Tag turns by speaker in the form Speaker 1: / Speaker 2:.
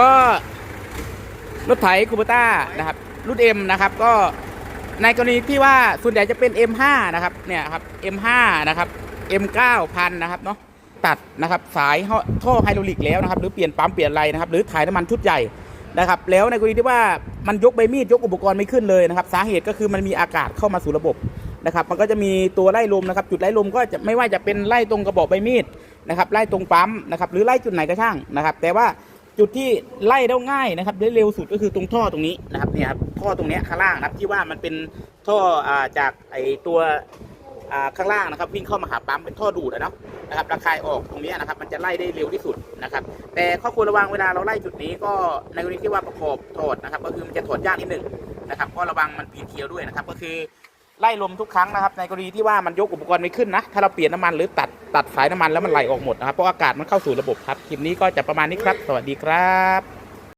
Speaker 1: ก็รถไถคูเปต้านะครับ รุ่น M นะครับ ก็ในกรณีที่ว่าส่วนใหญ่จะเป็น M5 นะครับเนี่ยครับ M5 นะครับ M9 พันนะครับเนาะตัดนะครับสายท่อไฮดรอลิกแล้วนะครับหรือเปลี่ยนปั๊มเปลี่ยนอะไรนะครับหรือถ่ายน้ำมันชุดใหญ่นะครับแล้วในกรณีที่ว่ามันยกใบมีดยกอุปกรณ์ไม่ขึ้นเลยนะครับ สาเหตุก็คือมันมีอากาศเข้ามาสู่ระบบนะครับ มันก็จะมีตัวไล่ลมนะครับ จุดไล่ลมก็จะไม่ว่าจะเป็นไล่ตรงกระบอกใบมีดนะครับไล่ตรงปั๊มนะครับหรือไล่จุดไหนก็ช่างนะครับ แต่ว่า จุดที่ไล่ได้ง่ายนะครับได้เร็วสุดก็คือตรงท่อตรงนี้นะครับเนี่ยครับท่อตรงนี้ข้างล่างนะครับที่ว่ามันเป็นท่ออ่าจากไอตัวอ่าข้างล่างนะครับวิ่งเข้ามาหาปั๊มเป็นท่อดูดอะเนาะนะครับระคายออกตรงนี้นะครับ มันจะไล่ได้เร็วที่สุดนะครับ แต่ข้อควรระวังเวลาเราไล่จุดนี้ก็ในกรณีที่ว่าประกอบถอดนะครับ ก็คือมันจะถอดยากนิดหนึ่งนะครับ ก็ระวังมันปีนเคียวด้วยนะครับ ก็คือ ไล่ลมทุกครั้งนะครับ ในกรณีที่ว่ามันยกอุปกรณ์ไม่ขึ้นนะ ถ้าเราเปลี่ยนน้ำมันหรือตัดตัดสายน้ำมันแล้วมันไหลออกหมดนะครับ เพราะอากาศมันเข้าสู่ระบบครับ คลิปนี้ก็จะประมาณนี้ครับ สวัสดีครับ